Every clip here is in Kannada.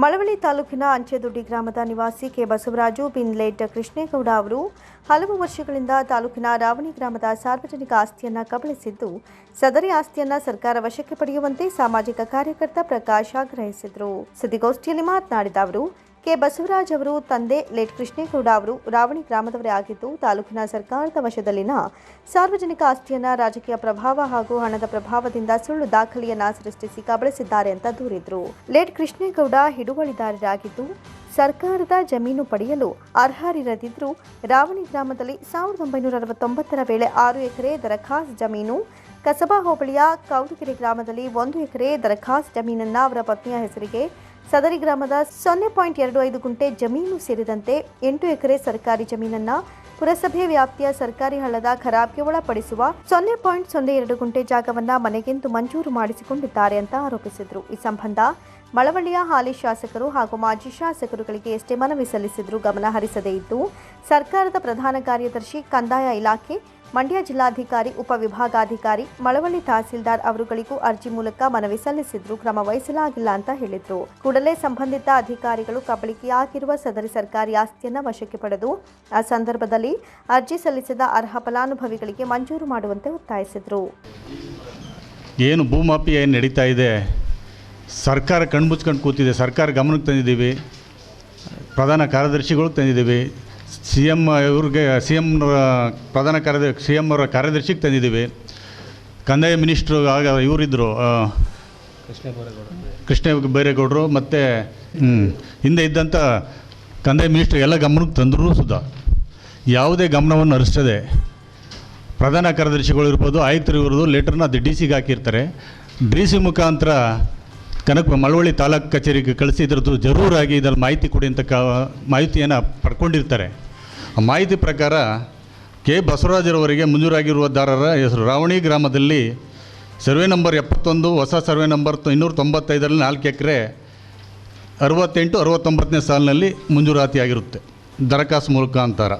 ಮಳವಳ್ಳಿ ತಾಲೂಕಿನ ಅಂಚೆದುಡ್ಡಿ ಗ್ರಾಮದ ನಿವಾಸಿ ಕೆ ಬಸವರಾಜು ಬಿನ್ಲೇಟ್ ಕೃಷ್ಣೇಗೌಡ ಅವರು ಹಲವು ವರ್ಷಗಳಿಂದ ತಾಲೂಕಿನ ರಾವಣಿ ಗ್ರಾಮದ ಸಾರ್ವಜನಿಕ ಆಸ್ತಿಯನ್ನು ಕಬಳಿಸಿದ್ದು, ಸದರಿ ಆಸ್ತಿಯನ್ನು ಸರ್ಕಾರ ವಶಕ್ಕೆ ಪಡೆಯುವಂತೆ ಸಾಮಾಜಿಕ ಕಾರ್ಯಕರ್ತ ಪ್ರಕಾಶ್ ಆಗ್ರಹಿಸಿದರು. ಸುದ್ದಿಗೋಷ್ಠಿಯಲ್ಲಿ ಮಾತನಾಡಿದ ಅವರು ಕೆ. ಬಸವರಾಜ್ ಅವರು ತಂದೆ ಲೇಟ್ ಕೃಷ್ಣೇಗೌಡ ಅವರು ರಾವಣಿ ಗ್ರಾಮದವರೇ ಆಗಿದ್ದು ತಾಲೂಕಿನ ಸರ್ಕಾರದ ವಶದಲ್ಲಿನ ಸಾರ್ವಜನಿಕ ಆಸ್ತಿಯನ್ನ ರಾಜಕೀಯ ಪ್ರಭಾವ ಹಾಗೂ ಹಣದ ಪ್ರಭಾವದಿಂದ ಸುಳ್ಳು ದಾಖಲೆಯನ್ನ ಸೃಷ್ಟಿಸಿ ಕಬಳಿಸಿದ್ದಾರೆ ಅಂತ ದೂರಿದ್ರು. ಲೇಟ್ ಕೃಷ್ಣೇಗೌಡ ಹಿಡುವಳಿದಾರರಾಗಿದ್ದು ಸರ್ಕಾರದ ಜಮೀನು ಪಡೆಯಲು ಅರ್ಹರಿರದಿದ್ದರೂ ರಾವಣಿ ಗ್ರಾಮದಲ್ಲಿ ಸಾವಿರದ ಒಂಬೈನೂರ ಅರವತ್ತೊಂಬತ್ತರ ವೇಳೆ ಆರು ಎಕರೆ ದರಖಾಸ್ ಜಮೀನು, ಕಸಬಾ ಹೋಬಳಿಯ ಕೌದುಗೆರೆ ಗ್ರಾಮದಲ್ಲಿ ಒಂದು ಎಕರೆ ದರಖಾಸ್ ಜಮೀನನ್ನ ಅವರ ಪತ್ನಿಯ ಹೆಸರಿಗೆ ಸದರಿ ಗ್ರಾಮದ ಸೊನ್ನೆ ಪಾಯಿಂಟ್ ಎರಡು ಐದು ಗುಂಟೆ ಜಮೀನು ಸೇರಿದಂತೆ ಎಂಟು ಎಕರೆ ಸರ್ಕಾರಿ ಜಮೀನನ್ನ ಪುರಸಭೆ ವ್ಯಾಪ್ತಿಯ ಸರ್ಕಾರಿ ಹಳ್ಳದ ಖರಾಬ್ಗೆ ಒಳಪಡಿಸುವ ಸೊನ್ನೆ ಪಾಯಿಂಟ್ ಸೊನ್ನೆ ಎರಡು ಗುಂಟೆ ಜಾಗವನ್ನ ಮನೆಗೆಂದು ಮಂಜೂರು ಮಾಡಿಸಿಕೊಂಡಿದ್ದಾರೆ ಅಂತ ಆರೋಪಿಸಿದರು. ಈ ಸಂಬಂಧ ಮಳವಳ್ಳಿಯ ಹಾಲಿ ಶಾಸಕರು ಹಾಗೂ ಮಾಜಿ ಶಾಸಕರುಗಳಿಗೆ ಎಷ್ಟೇ ಮನವಿ ಸಲ್ಲಿಸಿದರೂ ಗಮನ ಹರಿಸದೇ ಇದ್ದು, ಸರ್ಕಾರದ ಪ್ರಧಾನ ಕಾರ್ಯದರ್ಶಿ, ಕಂದಾಯ ಇಲಾಖೆ, ಮಂಡ್ಯ ಜಿಲ್ಲಾಧಿಕಾರಿ ಉಪವಿಭಾಗಾಧಿಕಾರಿ ಮಳವಳ್ಳಿ ತಹಸೀಲ್ದಾರ್ ಅವರುಗಳಿಗೂ ಅರ್ಜಿ ಮೂಲಕ ಮನವಿ ಸಲ್ಲಿಸಿದ್ರು ಕ್ರಮ ವಹಿಸಲಾಗಿಲ್ಲ ಅಂತ ಹೇಳಿದ್ರು. ಕೂಡಲೇ ಸಂಬಂಧಿತ ಅಧಿಕಾರಿಗಳು ಕಬಳಿಕೆಯಾಗಿರುವ ಸದರಿ ಸರ್ಕಾರಿ ಆಸ್ತಿಯನ್ನ ವಶಕ್ಕೆ ಪಡೆದು, ಆ ಸಂದರ್ಭದಲ್ಲಿ ಅರ್ಜಿ ಸಲ್ಲಿಸಿದ ಅರ್ಹ ಫಲಾನುಭವಿಗಳಿಗೆ ಮಂಜೂರು ಮಾಡುವಂತೆ ಒತ್ತಾಯಿಸಿದ್ರು. ಏನು ಭೂಮಾಪಿ ಏನು ನಡೀತಾ ಇದೆ? ಸರ್ಕಾರ ಕಣ್ಮುಚ್ಕೊಂಡು ಕೂತಿದೆ, ಸರ್ಕಾರ ಗಮನಕ್ಕೆ ತಂದಿದ್ದೀವಿ. ಪ್ರಧಾನ ಕಾರ್ಯದರ್ಶಿಗಳು ತಂದಿದ್ದೀವಿ. ಸಿ ಎಂ ಇವ್ರಿಗೆ, ಸಿ ಎಂ ಪ್ರಧಾನ ಕಾರ್ಯದರ್ಶಿ ಸಿ ಎಂ ಅವರ ಕಾರ್ಯದರ್ಶಿಗೆ ತಂದಿದ್ದೀವಿ. ಕಂದಾಯ ಮಿನಿಸ್ಟ್ರು ಆಗ ಇವರಿದ್ದರು ಕೃಷ್ಣ ಬೈರೇಗೌಡರು ಮತ್ತು ಹಿಂದೆ ಇದ್ದಂಥ ಕಂದಾಯ ಮಿನಿಸ್ಟ್ರ್ ಎಲ್ಲ ಗಮನಕ್ಕೆ ತಂದರೂ ಸುಧಾ. ಯಾವುದೇ ಗಮನವನ್ನು ಹರಿಸ್ತದೆ ಪ್ರಧಾನ ಕಾರ್ಯದರ್ಶಿಗಳು ಇರ್ಬೋದು, ಆಯುಕ್ತರು ಇರ್ಬೋದು, ಲೆಟರ್ನ ಅದು ಡಿ ಸಿಗೆ ಹಾಕಿರ್ತಾರೆ. ಡಿ ಸಿ ಮುಖಾಂತರ ಕನಕ ಮಳವಳ್ಳಿ ತಾಲೂಕು ಕಚೇರಿಗೆ ಕಳಿಸಿ ಇದ್ರದ್ದು ಜರೂರಾಗಿ ಇದರಲ್ಲಿ ಮಾಹಿತಿ ಕೊಡಿ ಅಂತ ಕ ಮಾಹಿತಿಯನ್ನು ಪಡ್ಕೊಂಡಿರ್ತಾರೆ. ಆ ಮಾಹಿತಿ ಪ್ರಕಾರ ಕೆ ಬಸವರಾಜರವರಿಗೆ ಮಂಜೂರಾಗಿರುವ ದಾರರ ಹೆಸರು ರಾವಣಿ ಗ್ರಾಮದಲ್ಲಿ ಸರ್ವೆ ನಂಬರ್ ಎಪ್ಪತ್ತೊಂದು, ಹೊಸ ಸರ್ವೆ ನಂಬರ್ ಇನ್ನೂರ ತೊಂಬತ್ತೈದರಲ್ಲಿ ನಾಲ್ಕು ಎಕರೆ ಅರವತ್ತೆಂಟು, ಅರವತ್ತೊಂಬತ್ತನೇ ಸಾಲಿನಲ್ಲಿ ಮಂಜೂರಾತಿಯಾಗಿರುತ್ತೆ ದರಖಾಸ್ತು ಅಂತಾರ.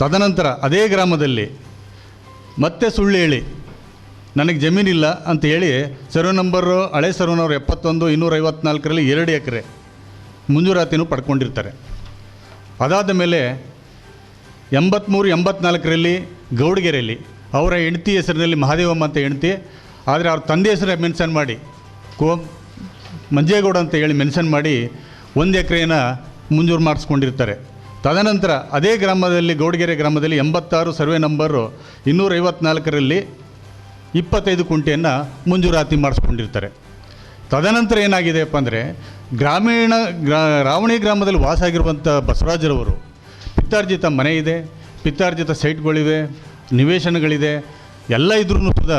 ತದನಂತರ ಅದೇ ಗ್ರಾಮದಲ್ಲಿ ಮತ್ತೆ ಸುಳ್ಳು ಹೇಳಿ ನನಗೆ ಜಮೀನಿಲ್ಲ ಅಂತ ಹೇಳಿ ಸರ್ವೆ ನಂಬರು ಹಳೆ ಸರ್ವೆ ಎಪ್ಪತ್ತೊಂದು ಇನ್ನೂರ ಐವತ್ನಾಲ್ಕರಲ್ಲಿ ಎರಡು ಎಕರೆ ಮುಂಜೂರಾತಿನೂ ಪಡ್ಕೊಂಡಿರ್ತಾರೆ. ಅದಾದ ಮೇಲೆ ಎಂಬತ್ತ್ಮೂರು ಎಂಬತ್ನಾಲ್ಕರಲ್ಲಿ ಗೌಡಗೆರೆಯಲ್ಲಿ ಅವರ ಹೆಂಡತಿ ಹೆಸರಿನಲ್ಲಿ ಮಹಾದೇವಮ್ಮ ಅಂತ ಹೆಂಡತಿ, ಆದರೆ ಅವ್ರ ತಂದೆ ಹೆಸರೇ ಮೆನ್ಷನ್ ಮಾಡಿ, ಕೋ ಮಂಜೇಗೌಡ ಅಂತ ಹೇಳಿ ಮೆನ್ಷನ್ ಮಾಡಿ ಒಂದು ಎಕರೆನ ಮುಂಜೂರು ಮಾಡಿಸ್ಕೊಂಡಿರ್ತಾರೆ. ತದನಂತರ ಅದೇ ಗ್ರಾಮದಲ್ಲಿ, ಗೌಡಗೆರೆ ಗ್ರಾಮದಲ್ಲಿ ಎಂಬತ್ತಾರು ಸರ್ವೆ ನಂಬರು ಇನ್ನೂರ ಐವತ್ನಾಲ್ಕರಲ್ಲಿ ಇಪ್ಪತ್ತೈದು ಕುಂಟೆಯನ್ನು ಮಂಜೂರಾತಿ ಮಾಡಿಸ್ಕೊಂಡಿರ್ತಾರೆ. ತದನಂತರ ಏನಾಗಿದೆಯಪ್ಪ ಅಂದರೆ, ಗ್ರಾಮೀಣ ಗ್ರಾ, ರಾವಣಿ ಗ್ರಾಮದಲ್ಲಿ ವಾಸ ಆಗಿರುವಂಥ ಬಸವರಾಜರವರು ಪಿತ್ತಾರ್ಜಿತ ಮನೆ ಇದೆ ಪಿತ್ತಾರ್ಜಿತ ಸೈಟ್ಗಳಿವೆ, ನಿವೇಶನಗಳಿದೆ, ಎಲ್ಲ ಇದ್ರೂ ಸುದ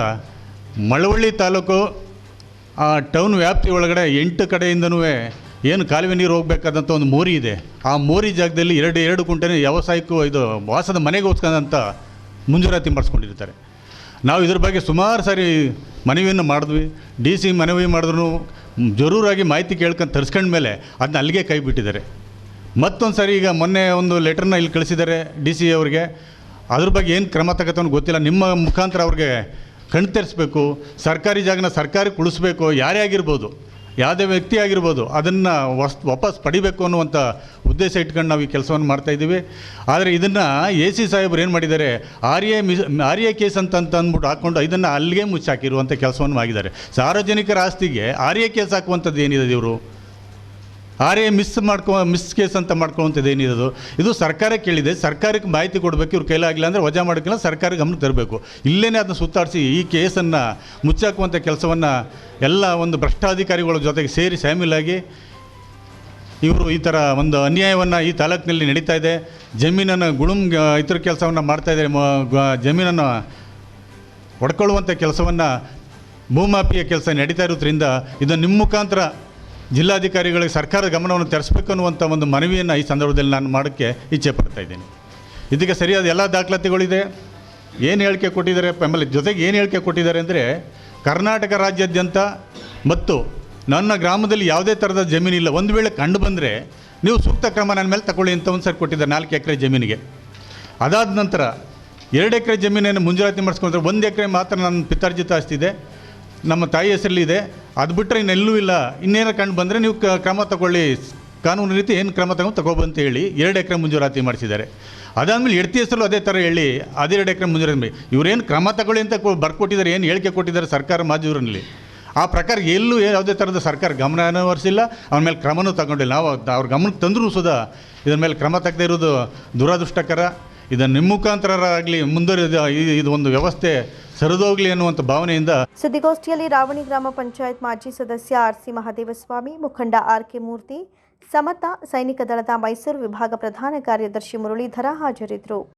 ಮಳವಳ್ಳಿ ತಾಲೂಕು, ಆ ಟೌನ್ ವ್ಯಾಪ್ತಿ ಒಳಗಡೆ ಎಂಟು ಕಡೆಯಿಂದನೂ ಏನು ಕಾಲುವೆ ನೀರು ಹೋಗಬೇಕಾದಂಥ ಒಂದು ಮೋರಿ ಇದೆ. ಆ ಮೋರಿ ಜಾಗದಲ್ಲಿ ಎರಡು ಎರಡು ಕುಂಟೆನೇ ವ್ಯವಸಾಯಕ್ಕೂ ಇದು ವಾಸದ ಮನೆಗೋಸ್ಕರಂತ ಮುಂಜೂರಾತಿ ಮಾಡಿಸ್ಕೊಂಡಿರ್ತಾರೆ. ನಾವು ಇದ್ರ ಬಗ್ಗೆ ಸುಮಾರು ಸಾರಿ ಮನವಿಯನ್ನು ಮಾಡಿದ್ವಿ. ಡಿ ಸಿ ಮನವಿ ಮಾಡಿದ್ರು. ಜರೂರಾಗಿ ಮಾಹಿತಿ ಕೇಳ್ಕೊಂಡು ತರಿಸ್ಕೊಂಡ ಮೇಲೆ ಅದನ್ನ ಅಲ್ಲಿಗೆ ಕೈ ಬಿಟ್ಟಿದ್ದಾರೆ. ಮತ್ತೊಂದು ಸಾರಿ ಈಗ ಮೊನ್ನೆ ಒಂದು ಲೆಟರ್ನ ಇಲ್ಲಿ ಕಳಿಸಿದ್ದಾರೆ ಡಿ ಸಿ ಅವ್ರಿಗೆ. ಅದ್ರ ಬಗ್ಗೆ ಏನು ಕ್ರಮ ತಗೋತಾನೋ ಗೊತ್ತಿಲ್ಲ. ನಿಮ್ಮ ಮುಖಾಂತರ ಅವ್ರಿಗೆ ಕಣ್ತರಿಸ್ಬೇಕು ಸರ್ಕಾರಿ ಜಾಗನ ಸರ್ಕಾರಕ್ಕೆ ಉಳಿಸ್ಬೇಕು. ಯಾರೇ ಆಗಿರ್ಬೋದು. ಯಾವುದೇ ವ್ಯಕ್ತಿ ಆಗಿರ್ಬೋದು ಅದನ್ನು ವಸ್, ವಾಪಸ್ ಪಡಿಬೇಕು ಅನ್ನುವಂಥ ಉದ್ದೇಶ ಇಟ್ಕೊಂಡು ನಾವು ಈ ಕೆಲಸವನ್ನು ಮಾಡ್ತಾಯಿದ್ದೀವಿ ಆದರೆ ಇದನ್ನು ಎ ಸಿ ಸಾಹೇಬ್ರು ಏನು ಮಾಡಿದ್ದಾರೆ R A miss R A case ಅಂತ ಅಂದ್ಬಿಟ್ಟು ಹಾಕ್ಕೊಂಡು ಇದನ್ನು ಅಲ್ಲಿಗೆ ಮುಚ್ಚಾಕಿರುವಂಥ ಕೆಲಸವನ್ನು ಆಗಿದ್ದಾರೆ ಸಾರ್ವಜನಿಕರ ಆಸ್ತಿಗೆ ಆರ್ ಎ ಕೇಸ್ ಹಾಕುವಂಥದ್ದು ಏನಿದೆ ಇವರು? ಆರ್ ಮಿಸ್ ಮಾಡ್ಕೊ, ಮಿಸ್ ಕೇಸ್ ಅಂತ ಮಾಡ್ಕೊಳ್ಳುವಂಥದ್ದು ಏನಿರೋದು? ಇದು ಸರ್ಕಾರ ಕೇಳಿದೆ ಸರ್ಕಾರಕ್ಕೆ ಮಾಹಿತಿ ಕೊಡಬೇಕು, ಇವ್ರ ಕೈಲಾಗಿಲ್ಲ ಅಂದರೆ ವಜಾ ಮಾಡೋಕ್ಕಿಲ್ಲ ಸರ್ಕಾರ ಗಮನಕ್ಕೆ ತರಬೇಕು. ಇಲ್ಲೇ ಅದನ್ನು ಸುತ್ತಾಡಿಸಿ ಈ ಕೇಸನ್ನು ಮುಚ್ಚಾಕುವಂಥ ಕೆಲಸವನ್ನು ಎಲ್ಲ ಒಂದು ಭ್ರಷ್ಟಾಧಿಕಾರಿಗಳ ಜೊತೆಗೆ ಸೇರಿ ಶಾಮೀಲಾಗಿ ಇವರು ಈ ಥರ ಒಂದು ಅನ್ಯಾಯವನ್ನು ಈ ತಾಲೂಕಿನಲ್ಲಿ ನಡೀತಾ ಇದೆ. ಜಮೀನನ್ನು ಗುಳುಂ ಇತರ ಕೆಲಸವನ್ನು ಮಾಡ್ತಾಯಿದ್ದಾರೆ ಜಮೀನನ್ನು ಒಡ್ಕೊಳ್ಳುವಂಥ ಕೆಲಸವನ್ನು ಭೂಮಾಪಿಯ ಕೆಲಸ ನಡೀತಾ ಇರೋದ್ರಿಂದ ಇದನ್ನು ನಿಮ್ಮ ಮುಖಾಂತರ ಜಿಲ್ಲಾಧಿಕಾರಿಗಳಿಗೆ ಸರ್ಕಾರದ ಗಮನವನ್ನು ತೆರೆಸಬೇಕು ಅನ್ನುವಂಥ ಒಂದು ಮನವಿಯನ್ನು ಈ ಸಂದರ್ಭದಲ್ಲಿ ನಾನು ಮಾಡೋಕ್ಕೆ ಇಚ್ಛೆ ಪಡ್ತಾ ಇದ್ದೀನಿ. ಇದಕ್ಕೆ ಸರಿಯಾದ ಎಲ್ಲ ದಾಖಲಾತಿಗಳಿದೆ. ಏನು ಹೇಳಿಕೆ ಕೊಟ್ಟಿದ್ದಾರೆ? ಆಮೇಲೆ ಜೊತೆಗೆ ಏನು ಹೇಳಿಕೆ ಕೊಟ್ಟಿದ್ದಾರೆ ಅಂದರೆ, ಕರ್ನಾಟಕ ರಾಜ್ಯಾದ್ಯಂತ ಮತ್ತು ನನ್ನ ಗ್ರಾಮದಲ್ಲಿ ಯಾವುದೇ ಥರದ ಜಮೀನಿಲ್ಲ ಒಂದು ವೇಳೆ ಕಂಡು ಬಂದರೆ ನೀವು ಸೂಕ್ತ ಕ್ರಮ ನನ್ನ ಮೇಲೆ ತಗೊಳ್ಳಿ ಅಂತ ಒಂದು ಸರಿ ಕೊಟ್ಟಿದ್ದಾರೆ ನಾಲ್ಕು ಎಕರೆ ಜಮೀನಿಗೆ. ಅದಾದ ನಂತರ ಎರಡು ಎಕರೆ ಜಮೀನನ್ನು ಮುಂಜಾನೆ ಮಾಡಿಸ್ಕೊಂಡ್ರೆ ಒಂದು ಎಕರೆ ಮಾತ್ರ ನನ್ನ ಪಿತಾರ್ಜಿತ ಆಸ್ತಿ ಇದೆ. ನಮ್ಮ ತಾಯಿ ಹೆಸರಲ್ಲಿ ಇದೆ ಅದು ಬಿಟ್ಟರೆ ಇನ್ನೆಲ್ಲೂ ಇಲ್ಲ. ಇನ್ನೇನೋ ಕಂಡು ಬಂದರೆ ನೀವು ಕ್ರಮ ತಗೊಳ್ಳಿ. ಕಾನೂನು ರೀತಿ ಏನು ಕ್ರಮ ತಗೊಂಡು ತಗೊಬಂತ ಹೇಳಿ ಎರಡು ಎಕರೆ ಮಂಜೂರಾತಿ ಮಾಡಿಸಿದ್ದಾರೆ. ಅದಾದಮೇಲೆ ಎಡ್ತಿ ಹೆಸರು ಅದೇ ಥರ ಹೇಳಿ ಅದೆರಡು ಎಕರೆ ಮಂಜೂರಾತಿ ಇವ್ರೇನು ಕ್ರಮ ತಗೊಳ್ಳಿ ಅಂತ ಬರ್ಕೊಟ್ಟಿದ್ದಾರೆ, ಏನು ಹೇಳಿಕೆ ಕೊಟ್ಟಿದ್ದಾರೆ ಸರ್ಕಾರ ಮಾಜೂರಿನಲ್ಲಿ ಆ ಪ್ರಕಾರ ಎಲ್ಲೂ ಯಾವುದೇ ಥರದ ಸರ್ಕಾರ ಗಮನ ಹರಿಸಿಲ್ಲ, ಅವ್ರ ಮೇಲೆ ಕ್ರಮನೂ ತಗೊಂಡಿಲ್ಲ. ನಾವು ಅವ್ರ ಗಮನಕ್ಕೆ ತಂದರೂ ಸುದ ಇದ್ರ ಮೇಲೆ ಕ್ರಮ ತೆಗ್ದೇ ಇರೋದು ದುರದೃಷ್ಟಕರ. ಇದನ್ನು ನಿಮ್ಮ ಮುಖಾಂತರಾಗಲಿ ಮುಂದುವರಿದ ಇದು ಒಂದು ವ್ಯವಸ್ಥೆ ಸರಿದೋಗ್ಲಿ ಅನ್ನುವಂಥ ಭಾವನೆಯಿಂದ ಸುದ್ದಿಗೋಷ್ಠಿಯಲ್ಲಿ ರಾವಣಿ ಗ್ರಾಮ ಪಂಚಾಯತ್ ಮಾಜಿ ಸದಸ್ಯ ಆರ್ ಸಿ ಮಹದೇವಸ್ವಾಮಿ, ಮುಖಂಡ ಆರ್ ಕೆ ಮೂರ್ತಿ, ಸಮತಾ, ಸೈನಿಕ ದಳದ ಮೈಸೂರು ವಿಭಾಗ ಪ್ರಧಾನ ಕಾರ್ಯದರ್ಶಿ ಮುರಳೀಧರ ಹಾಜರಿದ್ದರು.